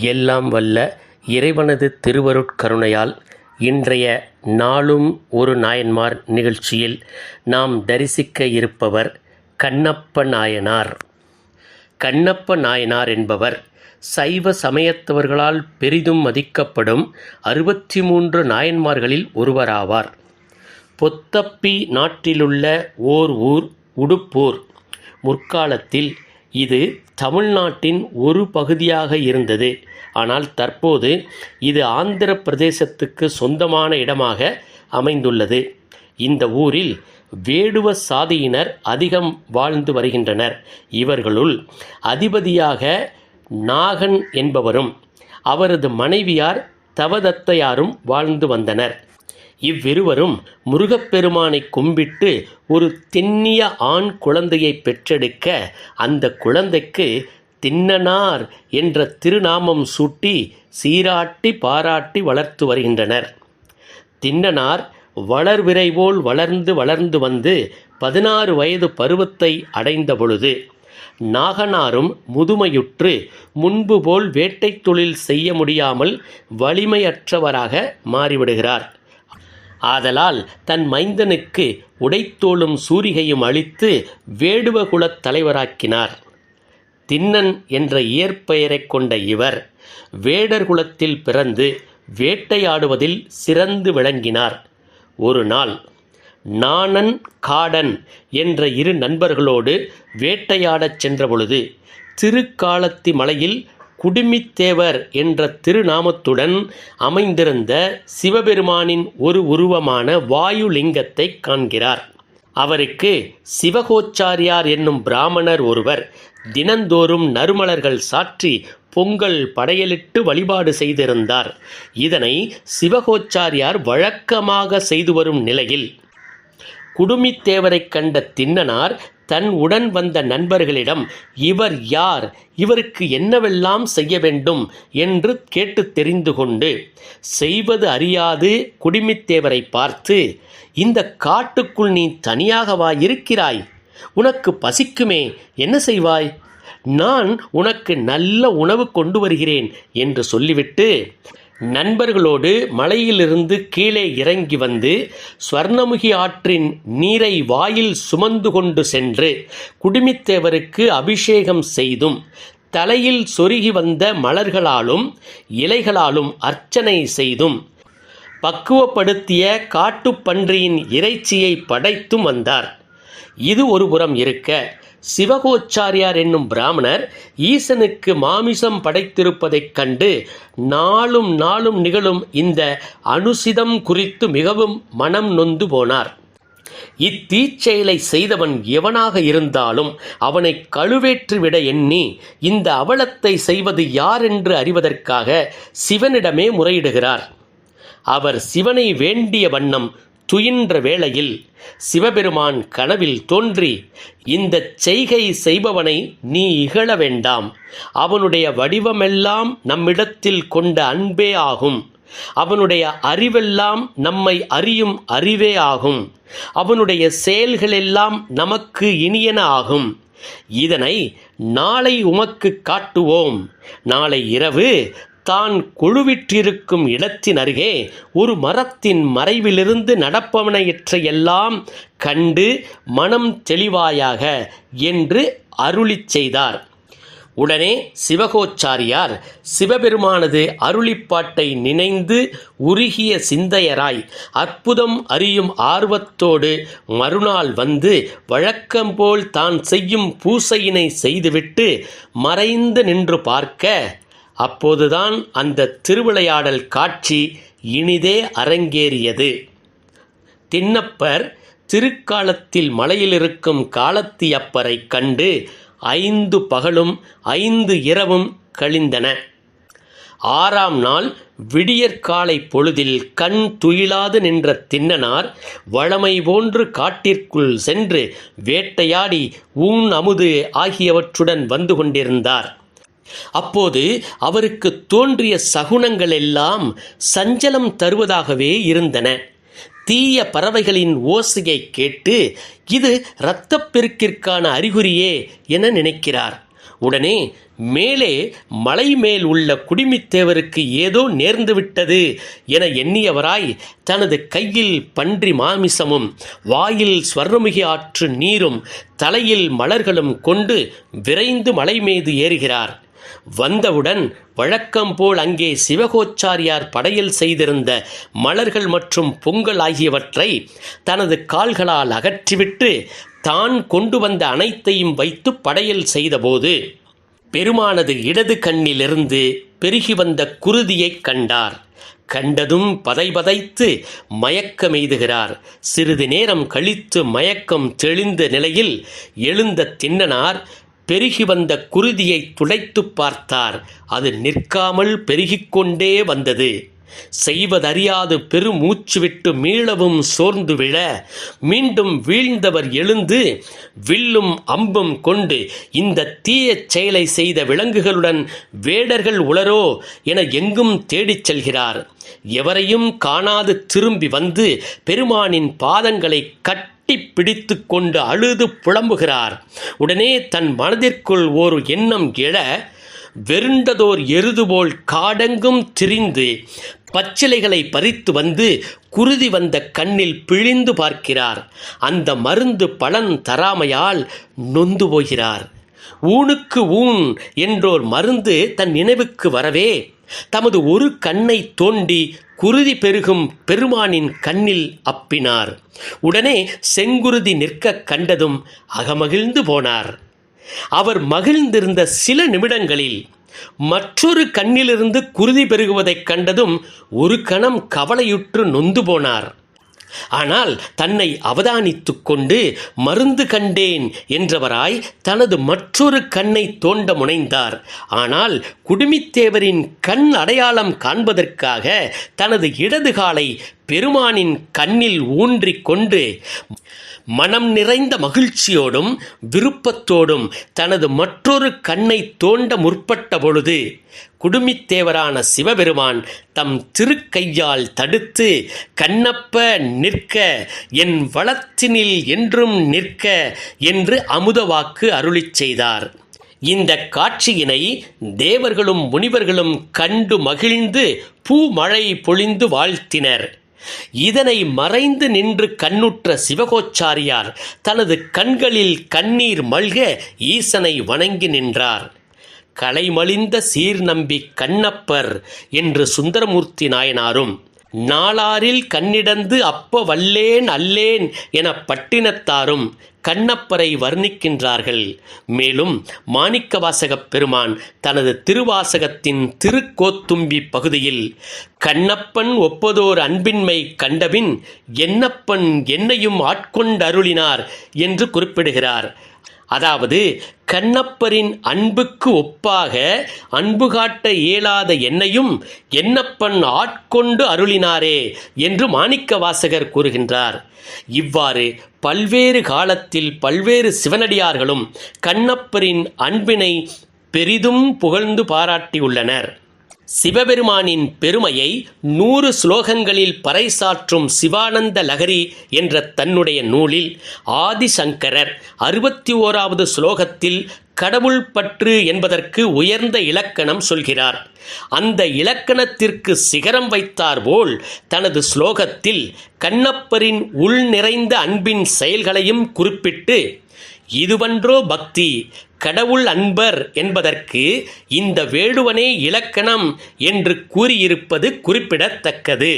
எல்லாம் வல்ல இறைவனது திருவருட்கருணையால் இன்றைய நாளும் ஒரு நாயன்மார் நிகழ்ச்சியில் நாம் தரிசிக்க இருப்பவர் கண்ணப்ப நாயனார். கண்ணப்ப நாயனார் என்பவர் சைவ சமயத்தவர்களால் பெரிதும் மதிக்கப்படும் அறுபத்தி மூன்று நாயன்மார்களில் ஒருவராவார். பொத்தப்பி நாட்டிலுள்ள ஓர் ஊர் உடுப்பூர். முற்காலத்தில் இது தமிழ்நாட்டின் ஒரு பகுதியாக இருந்தது. ஆனால் தற்போது இது ஆந்திர பிரதேசத்துக்கு சொந்தமான இடமாக அமைந்துள்ளது. இந்த ஊரில் வேடுவ சாதியினர் அதிகம் வாழ்ந்து வருகின்றனர். இவர்களுள் அதிபதியாக நாகன் என்பவரும் அவரது மனைவியார் தவதத்தையாரும் வாழ்ந்து வந்தனர். இவ்விருவரும் முருகப்பெருமானை கும்பிட்டு ஒரு திண்ணிய ஆண் குழந்தையை பெற்றெடுக்க அந்த குழந்தைக்கு தின்னனார் என்ற திருநாமம் சூட்டி சீராட்டி பாராட்டி வளர்த்து வருகின்றனர். தின்னனார் வளர்விரைவோல் வளர்ந்து வளர்ந்து வந்து பதினாறு வயது பருவத்தை அடைந்த பொழுது நாகனாரும் முதுமையுற்று முன்பு போல் வேட்டைத் தொழில் செய்ய முடியாமல் வலிமையற்றவராக மாறிவிடுகிறார். ஆதலால் தன் மைந்தனுக்கு உடைத்தோளும் சூரிகையும் அளித்து வேடுவகுலத் தலைவராக்கினார். தின்னன் என்ற இயற்பெயரைக் கொண்ட இவர் வேடர் குலத்தில் பிறந்து வேட்டையாடுவதில் சிறந்து விளங்கினார். ஒரு நாள் நாணன் காடன் என்ற இரு நண்பர்களோடு வேட்டையாடச் சென்றபொழுது திருக்காலத்தி மலையில் குடுமித்தேவர் என்ற திருநாமத்துடன் அமைந்திருந்த சிவபெருமானின் ஒரு உருவமான வாயுலிங்கத்தை காண்கிறார். அவருக்கு சிவகோச்சாரியார் என்னும் பிராமணர் ஒருவர் தினந்தோறும் நறுமலர்கள் சாற்றி பொங்கல் படையலிட்டு வழிபாடு செய்திருந்தார். இதனை சிவகோச்சாரியார் வழக்கமாக செய்து வரும் நிலையில் குடுமித்தேவரைக் கண்ட தின்னனார் தன் உடன் வந்த நண்பர்களிடம் இவர் யார்? இவருக்கு என்னவெல்லாம் செய்ய வேண்டும்? என்று கேட்டு தெரிந்து கொண்டு செய்வது அறியாது குடிமித்தேவரை பார்த்து இந்த காட்டுக்குள் நீ தனியாகவா இருக்கிறாய். உனக்கு பசிக்குமே என்ன செய்வாய்? நான் உனக்கு நல்ல உணவு கொண்டு வருகிறேன் என்று சொல்லிவிட்டு நண்பர்களோடு மலையிலிருந்து கீழே இறங்கி வந்து ஸ்வர்ணமுகி ஆற்றின் நீரை வாயில் சுமந்து கொண்டு சென்று குடுமித்தேவருக்கு அபிஷேகம் செய்தும் தலையில் சொருகி வந்த மலர்களாலும் இலைகளாலும் அர்ச்சனை செய்தும் பக்குவப்படுத்திய காட்டுப்பன்றியின் இறைச்சியை படைத்தும் வந்தார். இது ஒருபுறம் இருக்க சிவகோச்சாரியார் என்னும் பிராமணர் ஈசனுக்கு மாமிசம் படைத்திருப்பதைக் கண்டு நாளும் நாளும் நிகழும் இந்த அனுசிதம் குறித்து மிகவும் மனம் நொந்து போனார். இத்தீச்செயலை செய்தவன் எவனாக இருந்தாலும் அவனை கழுவேற்றுவிட எண்ணி இந்த அவலத்தை செய்வது யாரென்று அறிவதற்காக சிவனிடமே முறையிடுகிறார். அவர் சிவனை வேண்டிய வண்ணம் துயின்ற வேளையில் சிவபெருமான் கனவில் தோன்றி இந்த செய்கை செய்பவனை நீ இகழ வேண்டாம். அவனுடைய வடிவமெல்லாம் நம்மிடத்தில் கொண்ட அன்பே ஆகும். அவனுடைய அறிவெல்லாம் நம்மை அறியும் அறிவே ஆகும். அவனுடைய செயல்களெல்லாம் நமக்கு இனியன ஆகும். இதனை நாளை உமக்கு காட்டுவோம். நாளை இரவு தான் குழுவிற்றிருக்கும் இடத்தின் அருகே ஒரு மரத்தின் மறைவிலிருந்து நடப்பவனையற்ற எல்லாம் கண்டு மனம் தெளிவாயாக என்று அருளிச் செய்தார். உடனே சிவகோச்சாரியார் சிவபெருமானது அருளிப்பாட்டை நினைந்து உருகிய சிந்தையராய் அற்புதம் அறியும் ஆர்வத்தோடு மறுநாள் வந்து வழக்கம்போல் தான் செய்யும் பூசையினை செய்துவிட்டு மறைந்து நின்று பார்க்க அப்போதுதான் அந்த திருவிளையாடல் காட்சி இனிதே அரங்கேறியது. திண்ணப்பர் திருக்காலத்தில் மலையிலிருக்கும் காலத்தியப்பரை கண்டு ஐந்து பகலும் ஐந்து இரவும் கழிந்தன. ஆறாம் நாள் விடியற்காலை பொழுதில் கண் துயிலாது நின்ற தின்னனார் வழமை போன்று காட்டிற்குள் சென்று வேட்டையாடி ஊன் அமுது ஆகியவற்றுடன் வந்து கொண்டிருந்தார். அப்போது அவருக்கு தோன்றிய சகுனங்கள் எல்லாம் சஞ்சலம் தருவதாகவே இருந்தன. தீய பறவைகளின் ஓசையை கேட்டு இது இரத்தப்பெருக்கிற்கான அறிகுறியே என நினைக்கிறார். உடனே மேலே மலை மேல் உள்ள குடிமித்தேவருக்கு ஏதோ நேர்ந்துவிட்டது என எண்ணியவராய் தனது கையில் பன்றி மாமிசமும் வாயில் ஸ்வர்ணமுகி ஆற்று நீரும் தலையில் மலர்களும் கொண்டு விரைந்து மலை மீது ஏறுகிறார். வந்தவுடன் வழக்கம் போல் அங்கே சிவகோச்சாரியார் படையல் செய்திருந்த மலர்கள் மற்றும் பொங்கல் ஆகியவற்றை தனது கால்களால் அகற்றிவிட்டு தான் கொண்டு வந்த அனைத்தையும் வைத்து படையல் செய்தபோது பெருமானது இடது கண்ணிலிருந்து பெருகி வந்த குருதியைக் கண்டார். கண்டதும் பதைபதைத்து மயக்கமெய்துகிறார். சிறிது நேரம் கழித்து மயக்கம் தெளிந்த நிலையில் எழுந்த திண்ணனார் பெருகி வந்த குருதியை துடைத்துப் பார்த்தார். அது நிற்காமல் பெருகிக்கொண்டே வந்தது. செய்வதறியாது பெருமூச்சு விட்டு மீளவும் சோர்ந்து விழ மீண்டும் வீழ்ந்தவர் எழுந்து வில்லும் அம்பும் கொண்டு இந்த தீய செயலை செய்த விலங்குகளுடன் வேடர்கள் உளரோ? என எங்கும் தேடிச் செல்கிறார். எவரையும் காணாது திரும்பி வந்து பெருமானின் பாதங்களை கட்டி பிடித்து கொண்டு அழுது புலம்புகிறார். உடனே தன் மனதிற்குள் ஒரு எண்ணம் எழ வெருண்டதோர் எருது போல் காடெங்கும் திரிந்து பச்சிலைகளை பறித்து வந்து குருதி வந்த கண்ணில் பிழிந்து பார்க்கிறார். அந்த மருந்து பலன் தராமையால் நொந்து போகிறார். ஊனுக்கு ஊன் என்றோர் மருந்து தன் நினைவுக்கு வரவே தமது ஒரு கண்ணை தோண்டி குருதி பெருகும் பெருமானின் கண்ணில் அப்பினார். உடனே செங்குருதி நிற்க கண்டதும் அகமகிழ்ந்து போனார். அவர் மகிழ்ந்திருந்த சில நிமிடங்களில் மற்றொரு கண்ணிலிருந்து குருதி பெருகுவதைக் கண்டதும் ஒரு கணம் கவலையுற்று நொந்து போனார். ஆனால் தன்னை அவதானித்து கொண்டு மருந்து கண்டேன் என்றவராய் தனது மற்றொரு கண்ணை தோண்ட முனைந்தார். ஆனால் குடுமித்தேவரின் கண் அடையாளம் காண்பதற்காக தனது இடது காலை பெருமானின் கண்ணில் ஊன்றிக் கொண்டு மனம் நிறைந்த மகிழ்ச்சியோடும் விருப்பத்தோடும் தனது மற்றொரு கண்ணை தோண்ட முற்பட்ட பொழுது குடுமித்தேவரான சிவபெருமான் தம் திருக்கையால் தடுத்து கண்ணப்ப நிற்க என் வளத்தினில் என்றும் நிற்க என்று அமுதவாக்கு அருளிச் செய்தார். இந்த காட்சியினை தேவர்களும் முனிவர்களும் கண்டு மகிழ்ந்து பூமழை பொழிந்து வாழ்த்தினர். இதனை மறைந்து நின்று கண்ணுற்ற சிவகோச்சாரியார் தனது கண்களில் கண்ணீர் மல்க ஈசனை வணங்கி நின்றார். கலைமலிந்த சீர்நம்பி கண்ணப்பர் என்று சுந்தரமூர்த்தி நாயனாரும் நாளாரில் கண்ணிடந்து அப்ப வல்லேன் அல்லேன் என பட்டினத்தாரும் கண்ணப்பரை வர்ணிக்கின்றார்கள். மேலும் மாணிக்கவாசகப் பெருமான் தனது திருவாசகத்தின் திருக்கோத்தும்பி பகுதியில் கண்ணப்பன் ஒப்பதோர் அன்பின்மை கண்டபின் என்னப்பன் என்னையும் ஆட்கொண்டருளினார் என்று குறிப்பிடுகிறார். அதாவது கண்ணப்பரின் அன்புக்கு ஒப்பாக அன்பு காட்ட இயலாத என்னையும் என்னப்பன் ஆட்கொண்டு அருளினாரே என்று மாணிக்க வாசகர் கூறுகின்றார். இவ்வாறு பல்வேறு காலத்தில் பல்வேறு சிவனடியார்களும் கண்ணப்பரின் அன்பினை பெரிதும் புகழ்ந்து பாராட்டியுள்ளனர். சிவபெருமானின் பெருமையை நூறு ஸ்லோகங்களில் பறைசாற்றும் சிவானந்த லகரி என்ற தன்னுடைய நூலில் ஆதிசங்கரர் அறுபத்தி ஓராவது ஸ்லோகத்தில் கடவுள் பற்று என்பதற்கு உயர்ந்த இலக்கணம் சொல்கிறார். அந்த இலக்கணத்திற்கு சிகரம் வைத்தார் போல் தனது ஸ்லோகத்தில் கண்ணப்பரின் உள் நிறைந்த அன்பின் செயல்களையும் குறிப்பிட்டு இதுவன்றோ பக்தி கடவுள் அன்பர் என்பதற்கு இந்த வேடுவனே இலக்கணம் என்று கூறியிருப்பது குறிப்பிடத்தக்கது.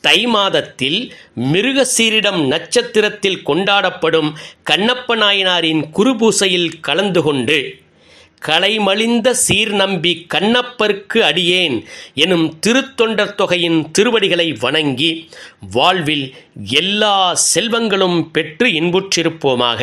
தை மாதத்தில் மிருகசீரிடம் நட்சத்திரத்தில் கொண்டாடப்படும் கண்ணப்ப நாயனாரின் குருபூசையில் கலந்து கொண்டு கலைமலிந்த சீர் நம்பி கண்ணப்பருக்கு அடியேன் எனும் திருத்தொண்டர் தொகையின் திருவடிகளை வணங்கி வாழ்வில் எல்லா செல்வங்களும் பெற்று இன்புற்றிருப்போமாக.